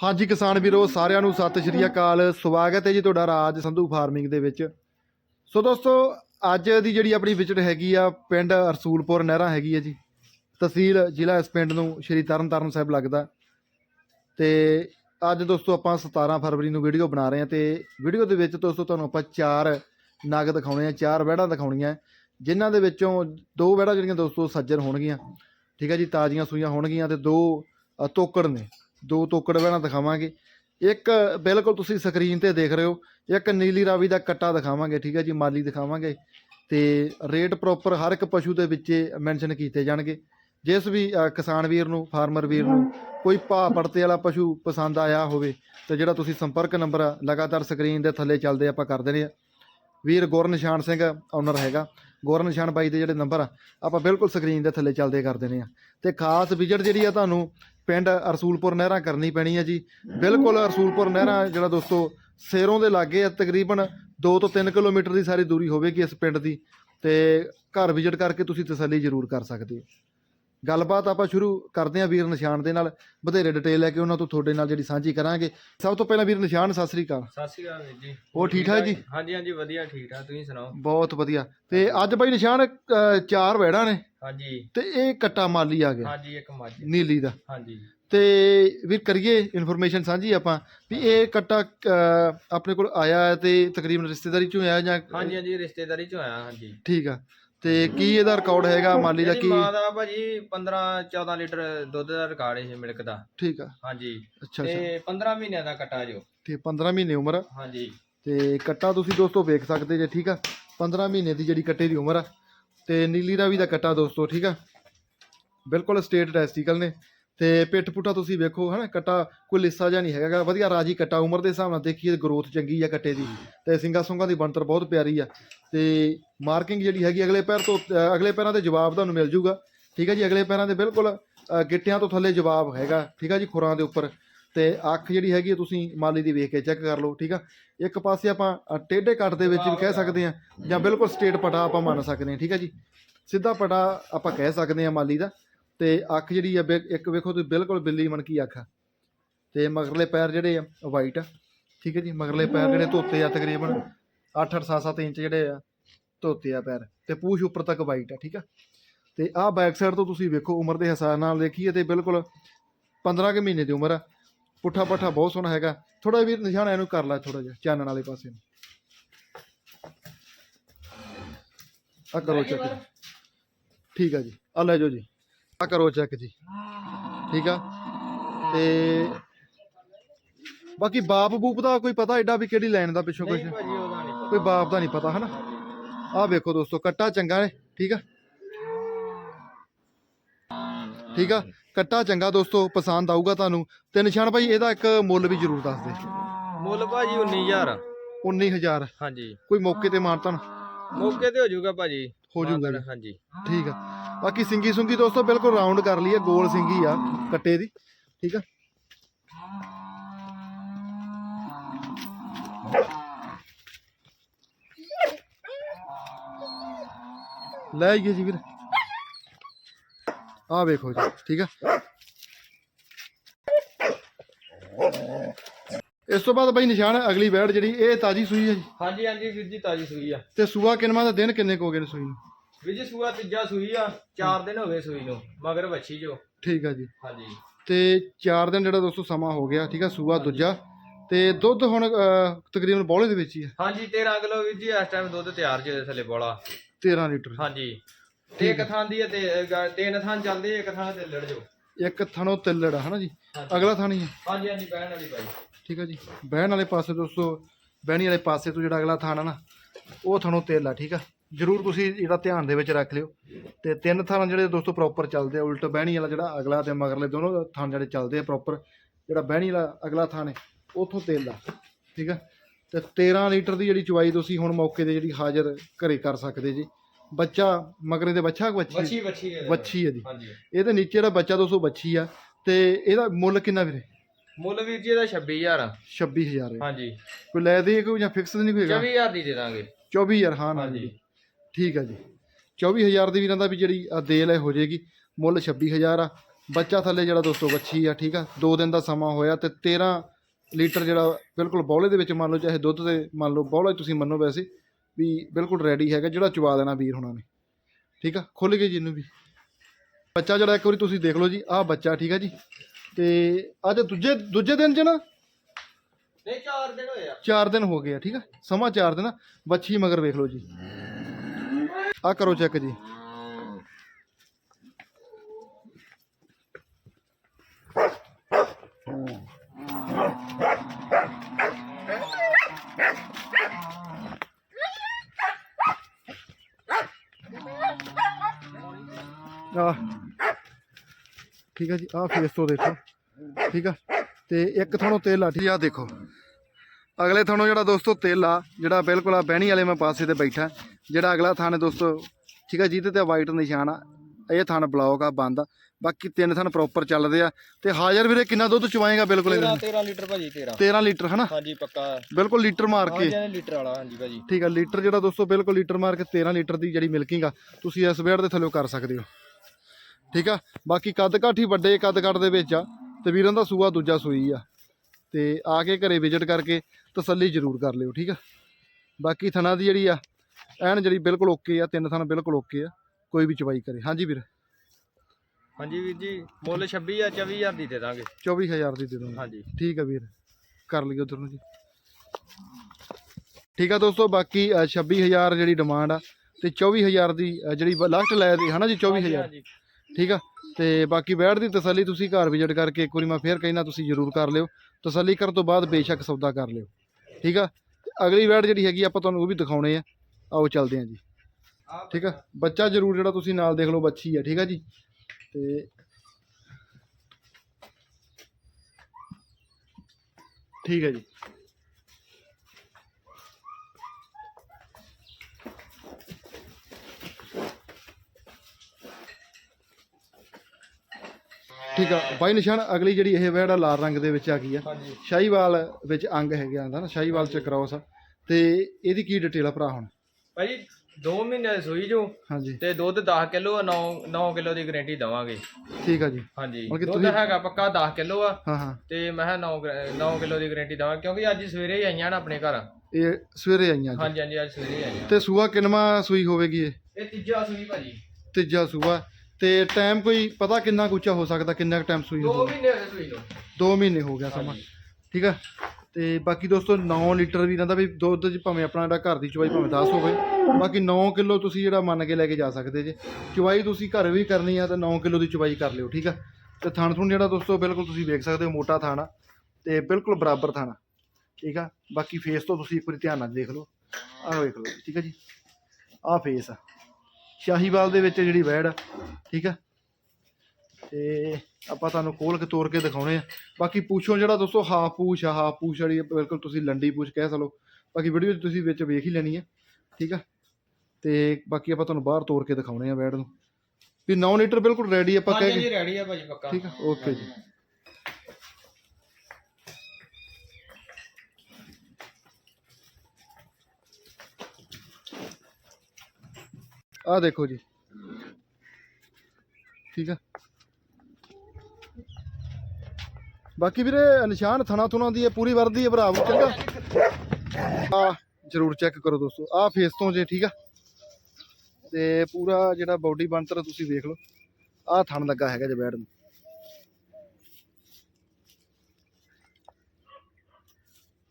ਹਾਂਜੀ ਕਿਸਾਨ ਵੀਰੋ, ਸਾਰਿਆਂ ਨੂੰ ਸਤਿ ਸ਼੍ਰੀ ਅਕਾਲ। ਸਵਾਗਤ ਹੈ ਜੀ ਤੁਹਾਡਾ ਰਾਜ ਸੰਧੂ ਫਾਰਮਿੰਗ ਦੇ ਵਿੱਚ। ਸੋ ਦੋਸਤੋ, ਅੱਜ ਦੀ ਜਿਹੜੀ ਆਪਣੀ ਵਿਜ਼ਿਟ ਹੈਗੀ ਆ, ਪਿੰਡ ਅਰਸੂਲਪੁਰ ਨਹਿਰਾ ਹੈਗੀ ਹੈ ਜੀ। ਤਹਿਸੀਲ ਜ਼ਿਲ੍ਹਾ ਇਸ ਪਿੰਡ ਨੂੰ ਸ਼੍ਰੀ ਤਰਨਤਾਰਨ ਸਾਹਿਬ ਲੱਗਦਾ। ਤੇ ਅੱਜ ਦੋਸਤੋ ਆਪਾਂ 17 ਫਰਵਰੀ ਨੂੰ ਵੀਡੀਓ ਬਣਾ ਰਹੇ ਹਾਂ ਤੇ ਵੀਡੀਓ ਦੇ ਵਿੱਚ ਦੋਸਤੋ ਤੁਹਾਨੂੰ ਆਪਾਂ ਚਾਰ ਨਗ ਦਿਖਾਉਣੇ ਆ, ਚਾਰ ਵਹਿੜਾਂ ਦਿਖਾਉਣੀਆਂ ਜਿਨ੍ਹਾਂ ਦੇ ਵਿੱਚੋਂ ਦੋ ਵਹਿੜਾਂ ਜਿਹੜੀਆਂ ਦੋਸਤੋ ਸੱਜਰ ਹੋਣਗੀਆਂ। ਠੀਕ ਹੈ ਜੀ, ਤਾਜ਼ੀਆਂ ਸੂਈਆਂ ਹੋਣਗੀਆਂ ਤੇ ਦੋ ਤੋਕੜ ਨੇ। ਦੋ ਤੋਕੜ ਵਹਿੜਾਂ ਦਿਖਾਵਾਂਗੇ। ਇੱਕ ਬਿਲਕੁਲ ਤੁਸੀਂ ਸਕਰੀਨ ਤੇ ਦੇਖ ਰਹੇ ਹੋ, ਇੱਕ ਨੀਲੀ ਰਾਵੀ ਦਾ ਕੱਟਾ ਦਿਖਾਵਾਂਗੇ, ਠੀਕ ਹੈ ਜੀ, ਮਾਲੀ ਦਿਖਾਵਾਂਗੇ। ਤੇ ਰੇਟ ਪ੍ਰੋਪਰ ਹਰ ਇੱਕ ਪਸ਼ੂ ਦੇ ਵਿੱਚ ਮੈਂਸ਼ਨ ਕੀਤੇ ਜਾਣਗੇ। ਜਿਸ ਵੀ ਕਿਸਾਨ ਵੀਰ ਨੂੰ, ਫਾਰਮਰ ਵੀਰ ਨੂੰ ਕੋਈ ਭਾਅ ਪੜਤੇ ਵਾਲਾ ਪਸ਼ੂ ਪਸੰਦ ਆਇਆ ਹੋਵੇ, ਤੇ ਜਿਹੜਾ ਤੁਸੀਂ ਸੰਪਰਕ ਨੰਬਰ ਲਗਾਤਾਰ ਸਕਰੀਨ ਦੇ ਥੱਲੇ ਚੱਲਦੇ ਆਪਾਂ ਕਰ ਦੇਣੇ ਆ। ਵੀਰ ਗੁਰਨਿਸ਼ਾਨ ਸਿੰਘ ਓਨਰ ਹੈਗਾ। ਗੁਰਨਿਸ਼ਾਨ ਬਾਈ ਦੇ ਜਿਹੜੇ ਨੰਬਰ ਆ, ਆਪਾਂ ਬਿਲਕੁਲ ਸਕਰੀਨ ਦੇ ਥੱਲੇ ਚੱਲਦੇ ਕਰ ਦੇਣੇ ਆ ਤੇ ਖਾਸ ਵਿਜ਼ਿਟ ਜਿਹੜੀ ਆ ਤੁਹਾਨੂੰ ਪਿੰਡ ਰਸੂਲਪੁਰ ਨਹਿਰਾਂ ਕਰਨੀ ਪੈਣੀ ਹੈ ਜੀ। ਬਿਲਕੁਲ ਰਸੂਲਪੁਰ ਨਹਿਰਾਂ ਜਿਹੜਾ ਦੋਸਤੋ, ਸੇਰੋਂ ਦੇ ਲਾਗੇ ਆ, ਤਕਰੀਬਨ 2 ਤੋਂ 3 ਕਿਲੋਮੀਟਰ ਦੀ ਸਾਰੀ ਦੂਰੀ ਹੋਵੇਗੀ ਇਸ ਪਿੰਡ ਦੀ। ਤੇ ਘਰ ਵਿਜ਼ਿਟ ਕਰਕੇ ਤੁਸੀਂ ਤਸੱਲੀ ਜ਼ਰੂਰ ਕਰ ਸਕਦੇ ਹੋ। ਗੱਲਬਾਤ ਆਪਾਂ ਸ਼ੁਰੂ ਕਰਦੇ ਹਾਂ ਵੀਰ ਨਿਸ਼ਾਨ ਦੇ ਨਾਲ। ਵਧੇਰੇ ਡਿਟੇਲ ਲੈ ਕੇ ਉਹਨਾਂ ਤੋਂ ਤੁਹਾਡੇ ਨਾਲ ਜਿਹੜੀ ਸਾਂਝੀ ਕਰਾਂਗੇ। ਸਭ ਤੋਂ ਪਹਿਲਾਂ ਵੀਰ ਨਿਸ਼ਾਨ ਸਤਿ ਸ੍ਰੀ ਅਕਾਲ। ਸਤਿ ਸ਼੍ਰੀ ਅਕਾਲ ਵੀਰ ਜੀ। ਹੋਰ ਠੀਕ ਠਾਕ ਜੀ? ਹਾਂਜੀ ਹਾਂਜੀ ਵਧੀਆ ਠੀਕ ਠਾਕ। ਤੁਸੀਂ ਸੁਣਾਓ? ਬਹੁਤ ਵਧੀਆ। ਤੇ ਅੱਜ ਬਾਈ ਨਿਸ਼ਾਨ ਚਾਰ ਵੈੜਾਂ ਨੇ। ਹਾਂਜੀ। ਤੇ ਇਹ ਕੱਟਾ ਮਾਲੀ ਆ ਗਿਆ। ਹਾਂਜੀ ਇੱਕ ਮੱਝ ਨੀਲੀ ਦਾ। ਹਾਂਜੀ। ਤੇ ਵੀਰ ਕਰੀਏ ਇਨਫੋਰਮੇਸ਼ਨ ਸਾਂਝੀ ਆਪਾਂ ਵੀ ਇਹ ਕੱਟਾ ਆਪਣੇ ਕੋਲ ਆਇਆ ਹੈ ਤੇ ਤਕਰੀਬਨ ਰਿਸ਼ਤੇਦਾਰੀ ਚੋਂ ਆਇਆ ਜਾਂ ਹਾਂਜੀ ਹਾਂਜੀ ਰਿਸ਼ਤੇਦਾਰੀ ਚ ਆਇਆ ਹਾਂਜੀ। ਠੀਕ ਆ। ਤੇ ਕੀ ਇਹਦਾ ਰਿਕਾਰਡ ਹੈਗਾ? ਮਾਲੀ ਦਾ ਇਹਦੀ ਕੀ ਮਾਂ ਦਾ ਭਾਜੀ 15 14 ਲੀਟਰ ਦੁੱਧ ਦਾ ਰਿਕਾਰਡ ਹੈ ਮਿਲਕ ਦਾ। ਠੀਕ ਆ। ਹਾਂਜੀ। ਅੱਛਾ ਅੱਛਾ। ਤੇ 15 ਮਹੀਨਿਆਂ ਦਾ ਕਟਾ ਜੋ। ਤੇ 15 ਮਹੀਨੇ ਉਮਰ ਆ? ਹਾਂਜੀ। ਤੇ ਕੱਟਾ ਤੁਸੀਂ ਦੋਸਤੋ ਵੇਖ ਸਕਦੇ ਜੇ ਠੀਕ ਆ? 15 ਮਹੀਨੇ ਦੀ ਜਿਹੜੀ ਕੱਟੇ ਦੀ ਉਮਰ ਆ। ਤੇ ਨੀਲੀ ਰਾਵੀ ਦਾ ਕੱਟਾ ਦੋਸਤੋ ਠੀਕ ਆ? ਬਿਲਕੁਲ ਸਟੇਟ ਟੈਸਟੀਕਲ ਨੇ। ਤੇ ਪਿੱਠ ਪੁੱਠਾ ਤੁਸੀਂ ਵੇਖੋ, ਹਨਾ, ਕੱਟਾ ਕੋਈ ਲਿੱਸਾ ਜਿਹਾ ਨਹੀਂ ਹੈਗਾ। ਵਧੀਆ ਰਾਜੀ ਕੱਟਾ, ਉਮਰ ਦੇ ਹਿਸਾਬ ਨਾਲ ਦੇਖੀਏ ਗਰੋਥ ਚੰਗੀ ਆ ਕੱਟੇ ਦੀ। ਤੇ ਸਿੰਗਾ ਸੁੰਗਾ ਦੀ ਬਣਤਰ ਬਹੁਤ ਪਿਆਰੀ ਆ। ਤੇ ਮਾਰਕਿੰਗ ਜਿਹੜੀ ਹੈਗੀ, ਅਗਲੇ ਪੈਰ ਤੋਂ ਅਗਲੇ ਪੈਰਾਂ ਦੇ ਜਵਾਬ ਤੁਹਾਨੂੰ ਮਿਲ ਜੂਗਾ। ਠੀਕ ਹੈ ਜੀ, ਅਗਲੇ ਪੈਰਾਂ ਦੇ ਬਿਲਕੁਲ ਗਿੱਟਿਆਂ ਤੋਂ ਥੱਲੇ ਜਵਾਬ ਹੈਗਾ। ਠੀਕ ਹੈ ਜੀ, ਖੁਰਾਂ ਦੇ ਉੱਪਰ। ਤੇ ਅੱਖ ਜਿਹੜੀ ਹੈਗੀ ਆ, ਤੁਸੀਂ ਮਾਲੀ ਦੀ ਵੇਖ ਕੇ ਚੈੱਕ ਕਰ ਲਓ, ਠੀਕ ਆ। ਇੱਕ ਪਾਸੇ ਆਪਾਂ ਟੇਢੇ ਕੱਟ ਦੇ ਵਿੱਚ ਵੀ ਕਹਿ ਸਕਦੇ ਆ, ਜਾਂ ਬਿਲਕੁਲ ਸਟੇਟ ਪਟਾ ਆਪਾਂ ਮੰਨ ਸਕਦੇ ਹਾਂ ਠੀਕ ਆ ਜੀ। ਸਿੱਧਾ ਪਟਾ ਆਪਾਂ ਕਹਿ ਸਕਦੇ ਆ ਮਾਲੀ ਦਾ। ਤੇ ਅੱਖ ਜਿਹੜੀ ਆ ਬਿ- ਇੱਕ ਵੇਖੋ ਤੁਸੀਂ ਬਿਲਕੁਲ ਬਿੱਲੀ ਮਣਕੀ ਅੱਖ ਆ। ਤੇ ਮਗਰਲੇ ਪੈਰ ਜਿਹੜੇ ਆ ਵਾਈਟ ਆ ਠੀਕ ਹੈ ਜੀ? ਮਗਰਲੇ ਪੈਰ ਜਿਹੜੇ ਧੋਤੇ ਆ ਤਕਰੀਬਨ 8-8 7-7 ਇੰਚ ਜਿਹੜੇ ਆ ਧੋਤੇ ਆ ਪੈਰ ਤੇ ਪੂਛ ਉੱਪਰ ਤੱਕ ਵਾਈਟ ਆ ਠੀਕ ਆ? ਤੇ ਆਹ ਬੈਕ ਸਾਈਡ ਤੋਂ ਤੁਸੀਂ ਵੇਖੋ ਉਮਰ ਦੇ ਹਿਸਾਬ ਨਾਲ ਦੇਖੀਏ ਤੇ ਬਿਲਕੁਲ 15 ਕੁ ਮਹੀਨੇ ਦੀ ਉਮਰ ਆ। ਪੁੱਠਾ ਪੱਠਾ ਬਹੁਤ ਸੋਹਣਾ ਹੈਗਾ। ਥੋੜਾ ਵੀਰ ਨਿਸ਼ਾਨ ਇਹਨੂੰ ਕਰ ਲੈ ਥੋੜਾ ਜਿਹਾ ਚਾਨਣ ਵਾਲੇ ਪਾਸੇ ਨੂੰ। ਆ ਕਰੋ ਚੈੱਕ। ਠੀਕ ਆ ਜੀ। ਆ ਲੈ ਜਾਓ ਜੀ। ਆ ਕਰੋ ਚੈੱਕ ਜੀ। ਠੀਕ ਆ? ਤੇ ਬਾਕੀ ਬਾਪ ਬੂਪ ਦਾ ਕੋਈ ਪਤਾ ਐਡਾ ਵੀ ਕਿਹੜੀ ਲਾਈਨ ਦਾ ਪਿੱਛੋਂ ਕੁਝ ਕੋਈ ਬਾਪ ਦਾ ਨਹੀਂ ਪਤਾ ਹਨਾ? ਆਹ ਵੇਖੋ ਦੋਸਤੋ ਕੱਟਾ ਚੰਗਾ ਹੈ ਠੀਕ ਆ? ਠੀਕ ਆ? ਕੱਟਾ ਚੰਗਾ ਦੋਸਤੋ ਪਸੰਦ ਆਊਗਾ ਤੁਹਾਨੂੰ। ਤੇ ਨਿਸ਼ਾਨ ਭਾਈ ਇਹਦਾ ਇੱਕ ਮੁੱਲ ਵੀ ਜ਼ਰੂਰ ਦੱਸ ਦੇ। ਮੁੱਲ ਭਾਜੀ 19000 19000 ਹਾਂਜੀ। ਕੋਈ ਮੌਕੇ ਤੇ ਮਾਨਤਨ? ਮੌਕੇ ਤੇ ਹੋ ਜਾਊਗਾ ਭਾਜੀ। ਹੋ ਜਾਊਗਾ ਹਾਂਜੀ। ਠੀਕ ਆ। ਬਾਕੀ ਸਿੰਗੀ ਸੁੰਗੀ ਦੋਸਤੋ ਬਿਲਕੁਲ ਰਾਉਂਡ ਕਰ ਲਈ ਹੈ ਗੋਲ ਸਿੰਗੀ ਆ ਕੱਟੇ ਦੀ ਠੀਕ ਆ? ਲੈ ਆਈਏ ਜੀ ਵੀਰ। ਆ ਵੇਖੋ ਜੀ ਠੀਕ ਆ? ਇਸ ਤੋਂ ਬਾਅਦ ਬਈ ਨਿਸ਼ਾਨ ਅਗਲੀ ਬੈੜ ਜਿਹੜੀ ਇਹ ਤਾਜੀ ਸੂਈ ਹੈ ਜੀ। ਹਾਂਜੀ ਹਾਂਜੀ ਵੀਰ ਜੀ ਤਾਜੀ ਸੂਈ ਆ। ਤੇ ਸੂਆ ਕਿਨਵਾਂ ਦਾ ਦਿਨ ਕਿੰਨੇ ਕੁ ਗਏ ਨੇ ਸੂਈ ਨੂੰ? ਵੀਰ ਜੀ ਸੂਆ ਤੀਜਾ ਸੂਈ ਆ 4 ਦਿਨ ਹੋ ਗਏ ਸੂਈ ਨੂੰ ਮਗਰ ਵੱਛੀ ਜੋ। ਠੀਕ ਆ ਜੀ। ਹਾਂਜੀ। ਤੇ 4 ਦਿਨ ਜਿਹੜਾ ਦੋਸਤੋ ਸਮਾਂ ਹੋ ਗਿਆ ਠੀਕ ਆ ਸੂਆ ਦੂਜਾ। ਤੇ ਦੁੱਧ ਹੁਣ ਅਹ, ਤਕਰੀਬਨ ਬੌਲੇ ਦੇ ਵਿੱਚ ਹੀ ਆ। ਹਾਂਜੀ 13 ਕਿਲੋ ਵੀਰ ਜੀ ਇਸ ਟਾਈਮ ਦੁੱਧ ਤਿਆਰ ਜੇ ਥੱਲੇ ਬੋਲਾ। 13 ਲੀਟਰ। ਹਾਂਜੀ। ਤੇ ਇੱਕ ਥਾਂ ਦੀ ਹੈ ਤੇ ਗ- ਤਿੰਨ ਥਾਂ ਚੱਲਦੇ ਇੱਕ ਥਾਂ ਤੇ ਲੜ ਜੋ। ਇੱਕ ਥਣੋਂ ਤਿੱਲੜ ਆ ਹਨਾ ਜੀ। ਅਗਲਾ ਥਾਣੀ ਹੈ ਹਾਂਜੀ ਹਾਂਜੀ ਬਹਿਣ ਵਾਲੀ ਭਾਈ। ਠੀਕ ਆ ਜੀ। ਬਹਿਣ ਵਾਲੇ ਪਾਸੇ ਦੋਸਤੋ ਬਹਿਣੀ ਵਾਲੇ ਪਾਸੇ ਤੋਂ ਜਿਹੜਾ ਅਗਲਾ ਥਾਣ ਆ ਨਾ ਉਹ ਥਣੋਂ ਤਿੱਲ ਆ ਠੀਕ ਆ? ਜਰੂਰ ਤੁਸੀਂ ਜਿਹੜਾ ਧਿਆਨ ਦੇ ਵਿੱਚ ਰੱਖ ਲਿਓ। ਤੇ ਤਿੰਨ ਥਾਂ ਜਿਹੜੇ ਦੋਸਤੋ ਪ੍ਰੋਪਰ ਚੱਲਦੇ ਆ ਉਲਟ ਬਹਿਣੀ ਵਾਲਾ ਜਿਹੜਾ ਅਗਲਾ ਤੇ ਮਗਰਲੇ ਦੋਨੋਂ ਥਾਂ ਜਿਹੜੇ ਚੱਲਦੇ ਆ ਪ੍ਰੋਪਰ ਜਿਹੜਾ ਬਹਿਣੀ ਵਾਲਾ ਅਗਲਾ ਥਾਂ ਹੈ ਉਥੋਂ ਤਿੱਲ ਆ ਠੀਕ ਆ? ਤੇ 13 ਲੀਟਰ ਦੀ ਜਿਹੜੀ ਚਵਾਈ ਤੁਸੀਂ ਹੁਣ ਮੌਕੇ ਤੇ ਜਿਹੜੀ ਹਾਜ਼ਰ ਘਰੇ ਕਰ ਸਕਦੇ ਜੀ। ਬੱਚਾ ਮਗਰੇ ਦੇ ਬੱਚਾ ਕਿ ਬੱਚੀ ਵੱਛੀ ਵੱਛੀ ਹੈ ਵੱਛੀ ਹੈ ਜੀ। ਇਹਦੇ ਨੀਚੇ ਜਿਹੜਾ ਬੱਚਾ ਦੋਸਤੋ ਬੱਚੀ ਆ ਤੇ ਇਹਦਾ ਮੁੱਲ ਕਿੰਨਾ ਵੀਰੇ? ਮੁੱਲ ਵੀਰ ਜੀ ਇਹਦਾ 26000 26000 ਹੈ ਹਾਂਜੀ। ਕੋਈ ਲੈ ਦੇ ਕੋਈ ਜਾਂ ਫਿਕਸ ਨਹੀਂ ਹੈਗਾ? 24000 ਦੀ ਦੇ ਦਾਂਗੇ। 24000 ਹਾਂ ਨਾ ਹਾਂਜੀ। ਠੀਕ ਆ ਜੀ। 24000 ਦੀ ਵੀਰਾਂ ਦਾ ਵੀ ਜਿਹੜੀ ਦੇਲ ਹੈ ਹੋ ਜਾਏਗੀ। ਮੁੱਲ 26000 ਆ। ਬੱਚਾ ਥੱਲੇ ਜਿਹੜਾ ਦੋਸਤੋ ਵੱਛੀ ਆ ਠੀਕ ਆ। 2 ਦਿਨ ਦਾ ਸਮਾਂ ਹੋਇਆ ਤੇ 13 ਲੀਟਰ ਜਿਹੜਾ ਬਿਲਕੁਲ ਬੌਲੇ ਦੇ ਵਿੱਚ ਮੰਨ ਲਓ ਚਾਹੇ ਦੁੱਧ ਦੇ ਮੰਨ ਲਓ ਬੌਲਾ ਤੁਸੀਂ ਮੰਨੋ ਵੈਸੇ ਵੀ ਬਿਲਕੁਲ ਰੈਡੀ ਹੈਗਾ ਜਿਹੜਾ ਚਵਾ ਦੇਣਾ ਵੀਰ ਹੁਣਾਂ ਨੇ। ਠੀਕ ਆ? ਖੁੱਲ ਗਏ ਜੀ ਇਹਨੂੰ ਵੀ। ਬੱਚਾ ਜਿਹੜਾ ਇੱਕ ਵਾਰੀ ਤੁਸੀਂ ਦੇਖ ਲਓ ਜੀ ਆਹ ਬੱਚਾ ਠੀਕ ਆ ਜੀ। ਤੇ ਅੱਜ ਦੂਜੇ ਦੂਜੇ ਦਿਨ 'ਚ ਨਾ? ਨਹੀਂ 4 ਦਿਨ ਹੋਏ ਆ। 4 ਦਿਨ ਹੋ ਗਏ ਆ ਠੀਕ ਆ? ਸਮਾਂ 4 ਦਿਨ ਆ। ਬੱਚੀ ਮਗਰ ਵੇਖ ਲਓ ਜੀ। ਆ ਕਰੋ ਚੈੱਕ ਜੀ। ਆ ਠੀਕ ਆ ਜੀ ਆ ਫੇਸ ਤੋਂ ਦੇਖੋ। ਠੀਕ ਆ। ਤੇ ਇੱਕ ਤੁਹਾਨੂੰ ਤੇਲ ਆ ਆ ਦੇਖੋ। ਅਗਲੇ ਥਾਣੋਂ ਜਿਹੜਾ ਦੋਸਤੋ ਤੇਲ ਆ ਜਿਹੜਾ ਬਿਲਕੁਲ ਆ ਬਹਿਣੀ ਵਾਲੇ ਮੈਂ ਪਾਸੇ ਤੇ ਬੈਠਾ ਜਿਹੜਾ ਅਗਲਾ ਥਾਣ ਹੈ ਦੋਸਤੋ ਠੀਕ ਆ ਜਿਹਦੇ ਤੇ ਵਾਈਟ ਨਿਸ਼ਾਨ ਆ ਇਹ ਥਾਣ ਬਲੌਕ ਆ ਬੰਦ ਆ ਬਾਕੀ ਤਿੰਨ ਥਾਣ ਪ੍ਰੋਪਰ ਚੱਲਦੇ ਆ ਤੇ ਹਾਜ਼ਰ ਵੀਰੇ ਕਿੰਨਾ ਦੁੱਧ ਚਵਾਏਗਾ ਬਿਲਕੁਲ ਇਹਦੇ 13 ਨਾਲ? 13 ਲੀਟਰ ਭਾਜੀ 13 13 ਲੀਟਰ ਹਨਾ? ਹਾਂਜੀ ਪੱਕਾ। ਬਿਲਕੁਲ ਲੀਟਰ ਮਾਰ ਕੇ। ਹਾਂਜੀ ਲੀਟਰ ਵਾਲਾ ਹਾਂਜੀ ਭਾਜੀ। ਠੀਕ ਆ ਲੀਟਰ ਜਿਹੜਾ ਦੋਸਤੋ ਬਿਲਕੁਲ ਲੀਟਰ ਮਾਰ ਕੇ 13 ਲੀਟਰ ਦੀ ਜਿਹੜੀ ਮਿਲਕਿੰਗ ਆ ਤੁਸੀਂ ਇਸ ਵੇੜ ਦੇ ਥੱਲੇ ਕਰ ਸਕਦੇ ਹੋ। ਠੀਕ ਆ ਬਾਕੀ ਕੱਦ ਕਾਠ ਹੀ ਵੱਡੇ ਕੱਦ ਕਾਠ ਦੇ ਵਿੱਚ ਆ ਤੇ ਵੀਰਾਂ ਦਾ ਸੂਆ ਦੂਜਾ ਸੂਈ ਆ। ਤੇ ਆ ਕੇ ਘਰੇ ਵਿਜ਼ਿਟ ਕਰਕੇ ਤਸੱਲੀ ਜ਼ਰੂਰ ਕਰ ਲਿਓ ਠੀਕ ਆ? ਬਾਕੀ ਥਣਾ ਦੀ ਜਿਹੜੀ ਆ ਐਨ ਜਿਹੜੀ ਬਿਲਕੁਲ ਓਕੇ ਆ ਤਿੰਨ ਥਣ ਬਿਲਕੁਲ ਓਕੇ ਆ ਕੋਈ ਵੀ ਚਵਾਈ ਕਰੇ। ਹਾਂਜੀ ਵੀਰ? ਹਾਂਜੀ ਵੀਰ ਜੀ ਮੁੱਲ 26 ਆ 24000 ਦੀ ਦੇ ਦਾਂਗੇ। 24000 ਦੀ ਦੇ ਦਾਂਗੇ। ਹਾਂਜੀ। ਠੀਕ ਆ ਵੀਰ ਕਰ ਲਿਓ ਉਧਰ ਨੂੰ ਜੀ। ਠੀਕ ਆ ਦੋਸਤੋ ਬਾਕੀ ਅ, 26000 ਜਿਹੜੀ ਡਿਮਾਂਡ ਆ ਤੇ 24000 ਦੀ ਜਿਹੜੀ ਲਾਸਟ ਲੈ ਦੀ ਹਨਾ ਜੀ 24000 ਹਾਂਜੀ। ਠੀਕ ਆ? ਤੇ ਬਾਕੀ ਬੈਠ ਦੀ ਤਸੱਲੀ ਤੁਸੀਂ ਘਰ ਵਿਜ਼ਿਟ ਕਰਕੇ ਇੱਕ ਵਾਰੀ ਮੈਂ ਫੇਰ ਕਹਿਣਾ ਤੁਸੀਂ ਜ਼ਰੂਰ ਕਰ ਲਿਓ। ਤਸੱਲੀ ਕਰਨ ਤੋਂ ਬਾਅਦ ਬੇਸ਼ੱਕ ਸੌਦਾ ਕਰ ਲਿਓ। ਠੀਕ ਆ? ਤੇ ਅਗਲੀ ਬੈਠ ਜਿਹੜੀ ਹੈਗੀ ਆਪਾਂ ਤੁਹਾਨੂੰ ਉਹ ਵੀ ਦਿਖਾਉਣੇ ਆ। ਆਓ ਚੱਲਦੇ ਆ ਜੀ। ਠੀਕ ਆ? ਬੱਚਾ ਜ਼ਰੂਰ ਜਿਹੜਾ ਤੁਸੀਂ ਨਾਲ ਦੇਖ ਲਓ ਬੱਚੀ ਆ। ਠੀਕ ਆ ਜੀ? ਤੇ ਠੀਕ ਹੈ ਜੀ। ਠੀਕ ਆ ਬਾਈ ਨਿਸ਼ਾਨ ਅਗਲੀ ਜਿਹੜੀ ਇਹ ਵੈੜ ਆ ਲਾਲ ਰੰਗ ਦੇ ਵਿੱਚ ਆ ਗਈ ਆ। ਹਾਂਜੀ। ਸ਼ਾਹੀਵਾਲ ਵਿੱਚ ਅੰਗ ਹੈਗੇ ਆਂਦਾ ਨਾ ਸ਼ਾਹੀਵਾਲ ਚ ਕ੍ਰੋਸ ਆ। ਤੇ ਇਹਦੀ ਕੀ ਡਿਟੇਲ ਆ ਭਰਾ ਹੁਣ? ਭਾਜੀ 2 ਮਹੀਨੇ ਦੀ ਸੂਈ ਜੋ ਹਾਂਜੀ। ਤੇ ਦੁੱਧ 10 ਕਿਲੋ 9 9 ਕਿਲੋ ਦੀ ਗਾਰੰਟੀ ਦਵਾਂਗੇ। ਠੀਕ ਆ ਜੀ। ਹਾਂਜੀ। ਮਤਲਬ ਕਿ ਦੁੱਧ ਤੁਸੀਂ- ਹੈਗਾ ਪੱਕਾ 10 ਕਿਲੋ ਆ। ਹਾਂ ਹਾਂ। ਤੇ ਮੈਂ 9 9 ਕਿਲੋ ਦੀ ਗਾਰੰਟੀ ਦਵਾਂਗੇ ਕਿਉਂਕਿ ਅੱਜ ਸਵੇਰੇ ਹੀ ਆਈਆਂ ਨਾ ਆਪਣੇ ਘਰ। ਇਹ ਸਵੇਰੇ ਆਈਆਂ ਜੀ ਹਾਂਜੀ ਹਾਂਜੀ ਅੱਜ ਸਵੇਰੇ ਹੀ ਆਈਆਂ। ਤੇ ਸੂਆ ਕਿੰਨਵਾ ਸੂਈ ਹੋਵੇਗੀ ਇਹ? ਇਹ ਤੀਜਾ ਸੂਈ ਭਾਜੀ। ਤੀਜਾ ਸੂਆ। ਤੇ ਟਾਈਮ ਕੋਈ ਪਤਾ ਕਿੰਨਾ ਕੁ ਉੱਚਾ ਹੋ ਸਕਦਾ ਕਿੰਨਾ ਕੁ ਟਾਈਮ ਸੂਈ 2 ਹੋ ਮਹੀਨੇ ਹੋਏ ਸੂਈ ਨੂੰ। 2 ਮਹੀਨੇ ਹੋ ਗਿਆ ਸਮਾਂ। ਠੀਕ ਆ? ਤੇ ਬਾਕੀ ਦੋਸਤੋ 9 ਲੀਟਰ ਵੀ ਰਹਿੰਦਾ ਵੀ ਦੁੱਧ ਚ ਭਾਵੇਂ ਆਪਣਾ ਜਿਹੜਾ ਘਰ ਦੀ ਚਵਾਈ ਭਾਵੇਂ 10 ਹੋਵੇ ਬਾਕੀ 9 ਕਿਲੋ ਤੁਸੀਂ ਜਿਹੜਾ ਮੰਨ ਕੇ ਲੈ ਕੇ ਜਾ ਸਕਦੇ ਜੇ। ਚਵਾਈ ਤੁਸੀਂ ਘਰ ਵੀ ਕਰਨੀ ਆ ਤਾਂ 9 ਕਿਲੋ ਦੀ ਚਵਾਈ ਕਰ ਲਿਓ ਠੀਕ ਆ? ਤੇ ਥਣ ਥੁਣ ਜਿਹੜਾ ਦੋਸਤੋ ਬਿਲਕੁਲ ਤੁਸੀਂ ਵੇਖ ਸਕਦੇ ਹੋ ਮੋਟਾ ਥਾਣਾ ਤੇ ਬਿਲਕੁਲ ਬਰਾਬਰ ਥਾਣਾ ਠੀਕ ਆ? ਬਾਕੀ ਫੇਸ ਤੋਂ ਤੁਸੀਂ ਇੱਕ ਵਾਰੀ ਧਿਆਨ ਨਾਲ ਦੇਖ ਲਓ। ਆਹ ਵੇਖ ਲਓ ਠੀਕ ਆ ਜੀ? ਆਹ ਫੇਸ ਆ। ਸ਼ਾਹੀਵਾਲ ਦੇ ਵਿੱਚ ਜਿਹੜੀ ਵੈੜ ਆ ਠੀਕ ਆ? ਤੇ ਆਪਾਂ ਤੁਹਾਨੂੰ ਖੋਲ ਕੇ ਤੋੜ ਕੇ ਦਿਖਾਉਣੇ ਆ। ਬਾਕੀ ਪੂਛੋਂ ਜਿਹੜਾ ਦੋਸਤੋ ਹਾਫ ਪੂਛ ਆ ਹਾਫ ਪੂਛ ਵਾਲੀ ਬਿਲਕੁਲ ਤੁਸੀਂ ਲੰਡੀ ਪੂਛ ਕਹਿ ਸਕੋ ਬਾਕੀ ਵੀਡੀਓ 'ਚ ਤੁਸੀਂ ਵਿੱਚ ਵੇਖ ਹੀ ਲੈਣੀ ਹੈ ਠੀਕ ਆ? ਤੇ ਬਾਕੀ ਆਪਾਂ ਤੁਹਾਨੂੰ ਬਾਹਰ ਤੋੜ ਕੇ ਦਿਖਾਉਣੇ ਆ ਵੈੜ ਨੂੰ। ਵੀ 9 ਲੀਟਰ ਬਿਲਕੁਲ ਰੈਡੀ ਆਪਾਂ ਕਹਿ ਹਾਂਜੀ ਕੇ ਜੀ ਰੈਡੀ ਆ ਭਾਜੀ ਪੱਕਾ। ਠੀਕ ਆ? ਓਕੇ ਜੀ। ਆ ਦੇਖੋ ਜੀ। ਠੀਕ ਆ। ਬਾਕੀ ਵੀਰੇ, ਨਿਸ਼ਾਨ ਥਣਾ ਥੁਣਾ ਦੀ ਹੈ, ਪੂਰੀ ਵਰਦੀ ਹੈ ਭਰਾ, ਚੰਗਾ? ਆ, ਜਰੂਰ ਚੈੱਕ ਕਰੋ ਦੋਸਤੋ, ਆ ਫੇਸ ਤੋਂ ਜੇ, ਠੀਕ ਆ। ਤੇ ਪੂਰਾ ਜਿਹੜਾ ਬਾਡੀ ਬਣਤਰ ਤੁਸੀਂ ਦੇਖ ਲਓ। ਆ ਥਣ ਲੱਗਾ ਹੈਗਾ ਜੇ ਬੈਡ ਨੂੰ।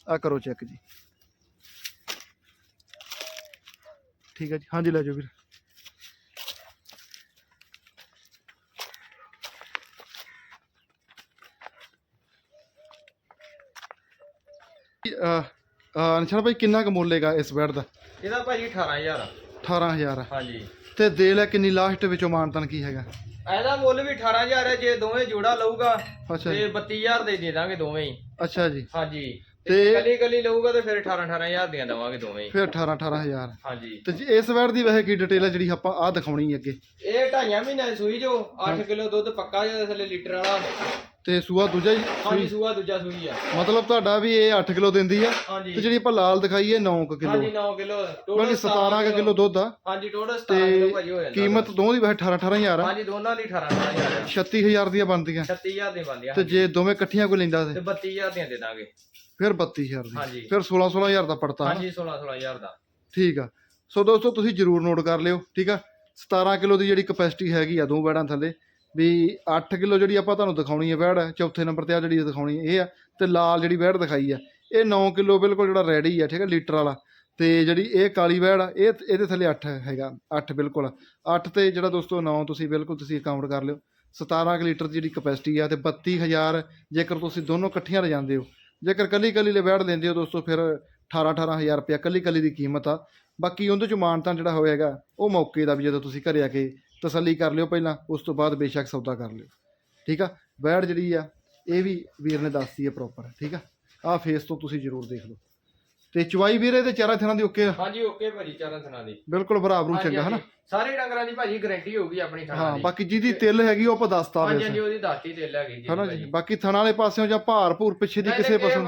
ਆ ਕਰੋ ਚੈੱਕ ਜੀ। ਠੀਕ ਹੈ ਜੀ, ਹਾਂਜੀ, ਲੈ ਜਾਓ ਵੀਰ। ਅਹ ਅਹ ਨਿਸ਼ਾਨ ਭਾਈ ਕਿੰਨਾ ਕੁ ਮੁੱਲ ਹੈਗਾ ਇਸ ਬੈਡ ਦਾ? ਇਹਦਾ ਭਾਜੀ 18000 ਆ 18000 ਆ ਹਾਂਜੀ। ਤੇ ਦੇ ਲੈ ਕਿੰਨੀ ਲਾਸਟ ਵਿੱਚੋਂ ਮਾਨਤਨ ਕੀ ਹੈਗਾ? ਇਹਦਾ ਮੁੱਲ ਵੀ 18000 ਹੈ ਜੇ ਦੋਵੇਂ ਜੋੜਾ ਲਊਗਾ ਅੱਛਾ ਤੇ ਜੀ। 32000 ਦੇ ਦੇ ਦਾਂਗੇ ਦੋਵੇਂ ਹੀ। ਅੱਛਾ ਜੀ। ਹਾਂਜੀ। ਤੇ- ਕੱਲੀ ਕੱਲੀ ਲਊਗਾ ਤੇ ਫਿਰ 18 18000 ਦੀਆਂ ਦਵਾਂਗੇ ਦੋਵੇਂ ਹੀ। ਫਿਰ 18 18000 ਹਾਂਜੀ। ਤੇ ਜੀ ਇਸ ਬੈਡ ਦੀ ਵੈਸੇ ਕੀ ਡਿਟੇਲ ਹੈ ਜਿਹੜੀ ਆਪਾਂ ਆ ਦਿਖਾਉਣੀ ਹੈ ਅੱਗੇ? ਇਹ ਢਾਈਆਂ ਮਹੀਨਿਆਂ ਦੀ ਸੂਈ ਜੋ 8 ਕਿਲੋ ਦੁੱਧ ਪੱਕਾ ਜੇ ਥੱਲੇ ਲੀਟਰ ਵਾਲਾ। ਤੇ ਸੂਆ ਦੂਜਾ ਹੀ ਹਾਂਜੀ ਸੂਆ ਦੂਜਾ ਸੂਈ ਆ। ਮਤਲਬ ਤੁਹਾਡਾ ਵੀ ਇਹ 8 ਕਿਲੋ ਦਿੰਦੀ ਆ ਤੇ ਜਿਹੜੀ ਆਪਾਂ ਲਾਲ ਦਿਖਾਈ ਇਹ 9 ਕਿਲੋ। ਹਾਂਜੀ 9 ਕਿਲੋ ਬਲਕਿ 17 ਕਿਲੋ ਦੁੱਧ ਆ। ਹਾਂਜੀ ਟੋਟਲ 17 ਕਿਲੋ ਭਾਜੀ ਹੋ ਜਾਂਦਾ। ਕੀਮਤ ਦੋਵਾਂ ਦੀ ਵੈਸੇ 18 18000 ਆ। ਹਾਂਜੀ ਦੋਨਾਂ ਦੀ 18000 ਆ। 36000 ਦੀਆਂ ਬਣਦੀਆਂ। 36000 ਦੇ ਬੰਦੇ ਤੇ ਜੇ ਦੋਵੇਂ ਇਕੱਠੀਆਂ ਕੋਈ ਲੈਂਦਾ ਤੇ? ਤੇ 32000 ਦੀਆਂ ਦੇ ਦਾਂਗੇ। ਫਿਰ 32000 ਦੀ। ਹਾਂਜੀ। ਫਿਰ 16 16000 ਦਾ ਪੜਤਾ। ਹਾਂਜੀ 16 16000 ਦਾ। ਠੀਕ ਆ। ਸੋ ਦੋਸਤੋ ਤੁਸੀਂ ਜਰੂਰ ਨੋਟ ਕਰ ਲਿਓ ਠੀਕ ਆ? 17 ਕਿਲੋ ਦੀ ਜਿਹੜੀ ਕਪੈਸਿਟੀ ਹੈਗੀ ਆ ਦੋ ਬੈੜਾਂ ਥੱਲੇ ਵੀ 8 ਕਿਲੋ ਜਿਹੜੀ ਆਪਾਂ ਤੁਹਾਨੂੰ ਦਿਖਾਉਣੀ ਹੈ ਬੈੜ ਚੌਥੇ ਨੰਬਰ ਤੇ ਆ ਜਿਹੜੀ ਦਿਖਾਉਣੀ ਇਹ ਆ, ਤੇ ਲਾਲ ਜਿਹੜੀ ਬੈੜ ਦਿਖਾਈ ਆ, ਇਹ 9 ਕਿਲੋ ਬਿਲਕੁਲ ਜਿਹੜਾ ਰੈਡੀ ਆ, ਠੀਕ ਹੈ ਲੀਟਰ ਵਾਲਾ। ਤੇ ਜਿਹੜੀ ਇਹ ਕਾਲੀ ਬੈੜ ਆ, ਇਹ ਇਹਦੇ ਥੱਲੇ 8 ਹੈਗਾ 8 ਬਿਲਕੁਲ। 8 ਤੇ ਜਿਹੜਾ ਦੋਸਤੋ 9 ਤੁਸੀਂ ਬਿਲਕੁਲ ਤੁਸੀਂ ਅਕਾਊਂਟ ਕਰ ਲਿਓ 17 ਕੁ ਲੀਟਰ ਦੀ ਜਿਹੜੀ ਕਪੈਸਿਟੀ ਆ, ਤੇ 32000 ਜੇਕਰ ਤੁਸੀਂ ਦੋਨੋਂ ਇਕੱਠੀਆਂ ਲੈ ਜਾਂਦੇ ਹੋ, ਜੇਕਰ ਕੱਲੀ ਕੱਲੀ ਲੈ ਬੈੜ ਲੈਂਦੇ ਹੋ ਦੋਸਤੋ, ਫਿਰ 18 18000 ਰੁਪਇਆ ਕੱਲੀ ਕੱਲੀ ਦੀ ਕੀਮਤ ਆ। ਬਾਕੀ ਉਹਦੇ ਚ ਮਾਨਤਾਂ ਜਿਹੜਾ ਹੋਏਗਾ, ਉਹ ਮੌਕੇ ਦਾ ਵੀ ਜਦੋਂ ਤੁਸੀਂ ਘਰੇ ਆ ਕੇ ਤਸੱਲੀ ਕਰ ਲਿਓ ਪਹਿਲਾਂ ਉਸ ਤੋਂ ਬਾਅਦ ਬੇਸ਼ੱਕ ਸੌਦਾ ਕਰ ਲਿਓ। ਠੀਕ ਆ? ਬੈੜ ਜਿਹੜੀ ਆ ਇਹ ਵੀ ਵੀਰ ਨੇ ਦੱਸਤੀ ਹੈ ਪ੍ਰੋਪਰ ਠੀਕ ਆ? ਆਹ ਫੇਸ ਤੋਂ ਤੁਸੀਂ ਜ਼ਰੂਰ ਦੇਖ ਲਓ। ਤੇ ਚਵਾਈ ਵੀਰੇ ਤੇ ਚਾਰਾਂ ਥਾਂ ਦੀ ਓਕੇ ਆ? ਹਾਂਜੀ ਓਕੇ ਭਾਜੀ ਚਾਰਾਂ ਥਣਾ ਦੀ। ਬਿਲਕੁਲ ਬਰਾਬਰੂ ਚੰਗਾ ਹਨਾ। ਸਾਰੇ ਡੰਗਰਾਂ ਦੀ ਭਾਜੀ ਗਾਰੰਟੀ ਹੋਊਗੀ ਆਪਣੀ ਥਣਾ ਹਾਂ ਦੀ। ਬਾਕੀ ਜਿਹਦੀ ਤਿਲ ਹੈਗੀ ਉਹ ਆਪਾਂ ਦੱਸਤਾ ਵੈਸੇ ਹਾਂਜੀ ਉਹਦੀ ਦੱਸਤੀ ਤੇ ਲੱਗੀ ਜੀ ਹਨਾ ਜੀ। ਬਾਕੀ ਥਣ ਵਾਲੇ ਪਾਸਿਓਂ ਜਾਂ ਭਾਰ ਭੂਰ ਪਿੱਛੇ ਦੀ ਕਿਸੇ ਪਾਸੋਂ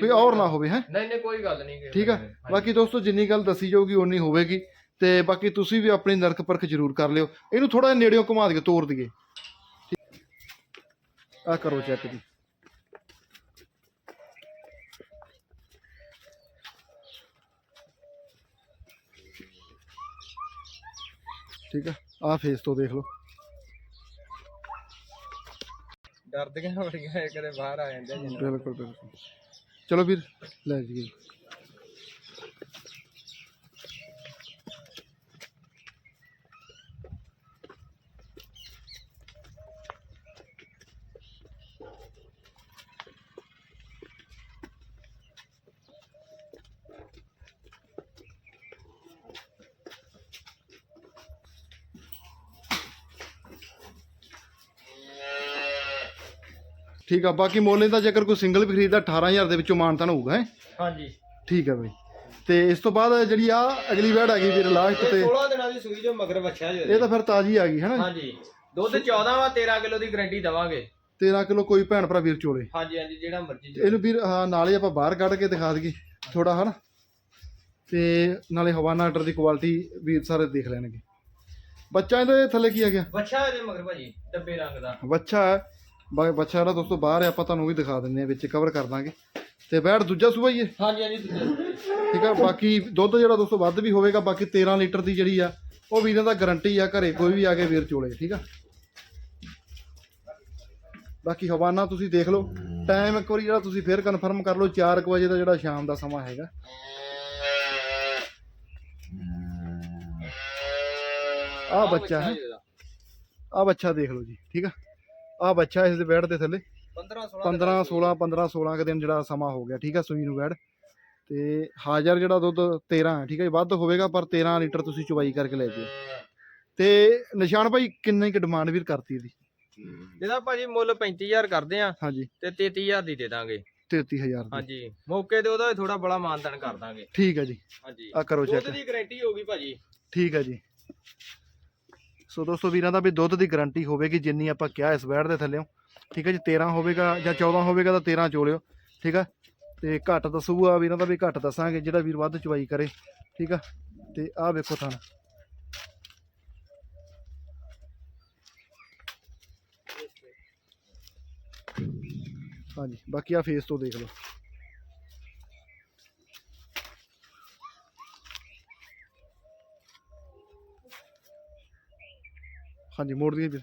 ਕੋਈ ਔਰ ਨਾ ਹੋਵੇ ਹੈ? ਨਹੀਂ ਨਹੀਂ ਕੋਈ ਗੱਲ ਨਹੀਂ ਠੀਕ ਆ? ਬਾਕੀ ਦੋਸਤੋ ਜਿੰਨੀ ਗੱਲ ਦੱਸੀ ਜਾਊਗੀ ਓਨੀ ਹੋਵੇਗੀ। ਤੇ ਬਾਕੀ ਤੁਸੀਂ ਵੀ ਆਪਣੀ ਨਰਕ ਪਰਖ ਜ਼ਰੂਰ ਕਰ ਲਿਓ। ਇਹਨੂੰ ਥੋੜਾ ਜਿਹਾ ਨੇੜਿਓਂ ਘੁਮਾ ਦਿਓ ਤੋੜ ਦਈਏ। ਆ ਕਰੋ ਚੈੱਕ ਜੀ। ਠੀਕ ਆ ਆ ਫੇਸ ਤੋਂ ਦੇਖ ਲਓ। ਡਰਦੀਆਂ ਬੜੀਆਂ ਇਹ ਕਦੇ ਬਾਹਰ ਆ ਜਾਂਦੇ ਬਿਲਕੁਲ ਬਿਲਕੁਲ। ਚਲੋ ਵੀਰ ਲੈ ਜੀ। ਠੀਕ ਆ ਬਾਕੀ ਮੋਲੇ ਦਾ ਜੇਕਰ ਕੋਈ ਸਿੰਗਲ ਵੀ ਖਰੀਦਦਾ 18000 ਦੇ ਵਿੱਚੋਂ ਮਾਨਤਾਨ ਹੋਊਗਾ ਹੈ? ਹਾਂਜੀ। ਠੀਕ ਹੈ ਬਈ। ਤੇ ਇਸ ਤੋਂ ਬਾਅਦ ਜਿਹੜੀ ਆ ਅਗਲੀ ਵੈੜ ਆ ਗਈ ਵੀਰ ਲਾਸਟ ਤੇ। 16 ਦਿਨਾਂ ਦੀ ਸੂਈ ਜੋ ਮਗਰ ਬੱਚਾ ਜੋ। ਇਹ ਤਾਂ ਫਿਰ ਤਾਜ਼ੀ ਆ ਗਈ ਹੈ ਨਾ ਹਾਂਜੀ। ਦੁੱਧ 14 ਵਾ 13 ਕਿਲੋ ਦੀ ਗਾਰੰਟੀ ਦਵਾਂਗੇ। 13 ਕਿਲੋ ਕੋਈ ਭੈਣ ਭਰਾ ਵੀਰ ਚੋਲੇ। ਹਾਂਜੀ ਹਾਂਜੀ ਜਿਹੜਾ ਮਰਜ਼ੀ ਇਹਨੂੰ ਵੀਰ ਹਾਂ ਨਾਲੇ ਆਪਾਂ ਬਾਹਰ ਕੱਢ ਕੇ ਦਿਖਾ ਦਈਏ ਥੋੜਾ ਹਨਾ? ਤੇ ਨਾਲੇ ਹਵਾਨਾ ਆਰਡਰ ਦੀ ਕੁਆਲਿਟੀ ਵੀਰ ਸਾਰੇ ਦੇਖ ਲੈਣਗੇ। ਬੱਚਾ ਇਹਦੇ ਥੱਲੇ ਕੀ ਆ ਗਿਆ? ਬੱਚਾ ਇਹਦੇ ਮਗਰ ਭਾਜੀ ਡੱਬੇ ਰੰਗ ਦਾ। ਬੱਚਾ ਹੈ ਬਾ- ਬੱਚਾ ਜਿਹੜਾ ਦੋਸਤੋ ਬਾਹਰ ਹੈ ਆਪਾਂ ਤੁਹਾਨੂੰ ਵੀ ਦਿਖਾ ਦਿੰਨੇ ਆ ਵਿੱਚ ਕਵਰ ਕਰ ਦਾਂਗੇ। ਤੇ ਬੈੜ ਦੂਜਾ ਸੂਬਾ ਹੀ ਹੈ ਹਾਂਜੀ ਹਾਂਜੀ ਠੀਕ ਆ ਬਾਕੀ ਦੁੱਧ ਜਿਹੜਾ ਦੋਸਤੋ ਵੱਧ ਵੀ ਹੋਵੇਗਾ ਬਾਕੀ 13 ਲੀਟਰ ਦੀ ਜਿਹੜੀ ਆ ਉਹ ਵੀਰਾਂ ਦਾ ਗਾਰੰਟੀ ਆ ਘਰੇ ਕੋਈ ਵੀ ਆ ਕੇ ਵੀਰ ਚੋਲੇ ਠੀਕ ਆ? ਬਾਕੀ ਹਵਾਨਾ ਤੁਸੀਂ ਦੇਖ ਲਓ ਟਾਈਮ ਇੱਕ ਵਾਰੀ ਜਿਹੜਾ ਤੁਸੀਂ ਫੇਰ ਕਨਫਰਮ ਕਰ ਲਓ 4 ਵਜੇ ਦਾ ਜਿਹੜਾ ਸ਼ਾਮ ਦਾ ਸਮਾਂ ਹੈਗਾ। ਆ ਬੱਚਾ ਹੈ। ਆ ਬੱਚਾ ਦੇਖ ਲਓ ਜੀ ਠੀਕ ਆ? ਆ ਬੱਚਾ ਇਸ ਦੇ ਬੈਡ ਦੇ ਥੱਲੇ। 15 16 15 16 15 16 ਕੁ ਦਿਨ ਜਿਹੜਾ ਸਮਾਂ ਹੋ ਗਿਆ ਠੀਕ ਆ ਸੂਈ ਨੂੰ ਬੈੜ ਤੇ ਹਾਜ਼ਰ ਜਿਹੜਾ ਦੁੱਧ 13 ਹੈ ਠੀਕ ਹੈ ਵੱਧ ਹੋਵੇਗਾ ਪਰ 13 ਲੀਟਰ ਤੁਸੀਂ ਚੁਬਾਈ ਕਰਕੇ ਲੈ ਜਿਓ। ਤੇ ਨਿਸ਼ਾਨ ਭਾਈ ਕਿੰਨੀ ਕੁ ਡਿਮਾਂਡ ਵੀਰ ਕਰਤੀ ਇਹਦੀ? ਇਹਦਾ ਭਾਜੀ ਮੁੱਲ 35000 ਕਰਦੇ ਆ ਹਾਂਜੀ। ਤੇ 33000 ਦੀ ਦੇ ਦਾਂਗੇ। 33000 ਦੀ। ਹਾਂਜੀ ਮੌਕੇ ਤੇ ਉਹਦਾ ਥੋੜਾ ਬੜਾ ਮਾਨਤਨ ਕਰ ਦਾਂਗੇ। ਠੀਕ ਹੈ ਜੀ। ਹਾਂਜੀ। ਆ ਕਰੋ ਦੁੱਧ ਚੈੱਕ ਦੀ ਗਾਰੰਟੀ ਹੋਊਗੀ ਭਾਜੀ। ਠੀਕ ਹੈ ਜੀ। ਸੋ ਦੋਸਤੋ ਵੀਰਾਂ ਦਾ ਵੀ ਦੁੱਧ ਦੀ ਗਾਰੰਟੀ ਹੋਵੇਗੀ ਜਿੰਨੀ ਆਪਾਂ ਕਿਹਾ ਇਸ ਬੈੜ ਦੇ ਥੱਲੇੋਂ। ਠੀਕ ਹੈ ਜੀ 13 ਹੋਵੇਗਾ ਜਾਂ 14 ਹੋਵੇਗਾ ਤਾਂ 13 ਚੋਲਿਓ। ਠੀਕ ਹੈ ਤੇ ਘੱਟ ਦੱਸੂਗਾ, ਵੀਰਾਂ ਦਾ ਵੀ ਘੱਟ ਦੱਸਾਂਗੇ, ਜਿਹੜਾ ਵੀਰ ਵੱਧ ਚਵਾਈ ਕਰੇ। ਠੀਕ ਆ? ਤੇ ਆਹ ਵੇਖੋ ਥਣ। ਹਾਂਜੀ, ਬਾਕੀ ਆ ਫੇਸ ਤੋਂ ਦੇਖ ਲਓ। ਹਾਂਜੀ, ਮੋੜ ਦਈਏ ਵੀਰ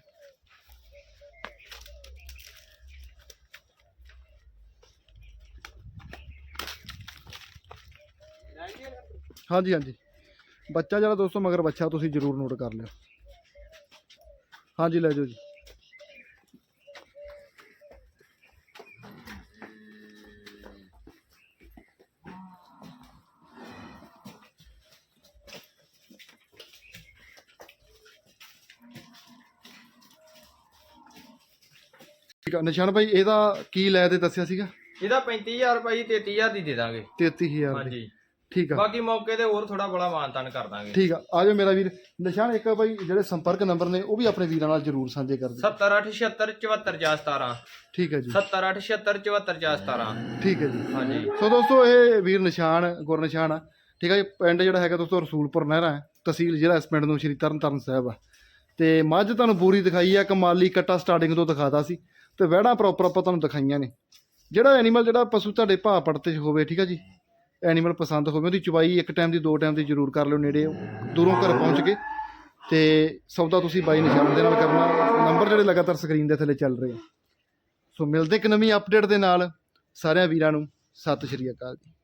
ਹਾਂਜੀ ਹਾਂਜੀ। ਬੱਚਾ ਜਿਹੜਾ ਦੋਸਤੋ, ਮਗਰ ਬੱਚਾ, ਤੁਸੀਂ ਜਰੂਰ ਨੋਟ ਕਰ ਲਿਓ। ਹਾਂਜੀ, ਲੈ ਜਾਓ ਜੀ। ਠੀਕ ਆ ਨਿਸ਼ਾਨ ਭਾਈ ਇਹਦਾ ਕੀ ਲੈ ਤੇ ਦੱਸਿਆ ਸੀਗਾ? ਇਹਦਾ 35000 ਭਾਜੀ 33000 ਦੀ ਦੇ ਦਾਂਗੇ। 33000 ਦੀ। ਹਾਂਜੀ। ਠੀਕ ਆ। ਬਾਕੀ ਮੌਕੇ ਤੇ ਹੋਰ ਥੋੜਾ ਬੜਾ ਮਾਨਤਾਨ ਕਰ ਦਾਂਗੇ। ਠੀਕ ਆ ਆ ਜਾਓ ਮੇਰਾ ਵੀਰ। ਨਿਸ਼ਾਨ ਇੱਕ ਭਾਈ ਜਿਹੜੇ ਸੰਪਰਕ ਨੰਬਰ ਨੇ ਉਹ ਵੀ ਆਪਣੇ ਵੀਰਾਂ ਨਾਲ ਜਰੂਰ ਸਾਂਝੇ ਕਰ ਦਿਓ। 787674 ਠੀਕ ਹੈ ਜੀ। 787674 ਠੀਕ ਹੈ ਜੀ। ਹਾਂਜੀ। ਸੋ ਦੋਸਤੋ ਇਹ ਵੀਰ ਨਿਸ਼ਾਨ ਗੁਰ ਨਿਸ਼ਾਨ ਆ। ਠੀਕ ਹੈ ਜੀ ਪਿੰਡ ਜਿਹੜਾ ਹੈਗਾ ਦੋਸਤੋ ਰਸੂਲਪੁਰ ਨਹਿਰਾ ਹੈ ਤਹਿਸੀਲ ਜਿਹੜਾ ਇਸ ਪਿੰਡ ਨੂੰ ਸ਼੍ਰੀ ਤਰਨਤਾਰਨ ਸਾਹਿਬ ਆ। ਤੇ ਮੱਝ ਤੁਹਾਨੂੰ ਪੂਰੀ ਦਿਖਾਈ ਆ ਕਮਾਲੀ ਕੱਟਾ ਸਟਾਰਟਿੰਗ ਤੋਂ ਦਿਖਾਤਾ ਸੀ। ਤੇ ਵਹਿੜਾਂ ਪ੍ਰੋਪਰ ਆਪਾਂ ਤੁਹਾਨੂੰ ਦਿਖਾਈਆਂ ਨੇ। ਜਿਹੜਾ ਐਨੀਮਲ ਜਿਹੜਾ ਪਸ਼ੂ ਤੁਹਾਡੇ ਭਾਅ ਪੜਤੇ 'ਚ ਹੋਵੇ, ਠੀਕ ਆ ਜੀ? ਐਨੀਮਲ ਪਸੰਦ ਹੋਵੇ, ਉਹਦੀ ਚਵਾਈ ਇੱਕ ਟਾਈਮ ਦੀ, ਦੋ ਟਾਈਮ ਦੀ ਜ਼ਰੂਰ ਕਰ ਲਿਓ ਨੇੜੇ। ਦੂਰੋਂ ਘਰ ਪਹੁੰਚ ਕੇ। ਤੇ ਸੌਦਾ ਤੁਸੀਂ ਬਾਈ ਨਿਸ਼ਾਨ ਦੇ ਨਾਲ ਕਰਨਾ। ਨੰਬਰ ਜਿਹੜੇ ਲਗਾਤਾਰ ਸਕਰੀਨ ਦੇ ਥੱਲੇ ਚੱਲ ਰਹੇ ਆ। ਸੋ ਮਿਲਦੇ ਇੱਕ ਨਵੀਂ ਅਪਡੇਟ ਦੇ ਨਾਲ। ਸਾਰਿਆਂ ਵੀਰਾਂ ਨੂੰ ਸਤਿ ਸ਼੍ਰੀ ਅਕਾਲ ਜੀ।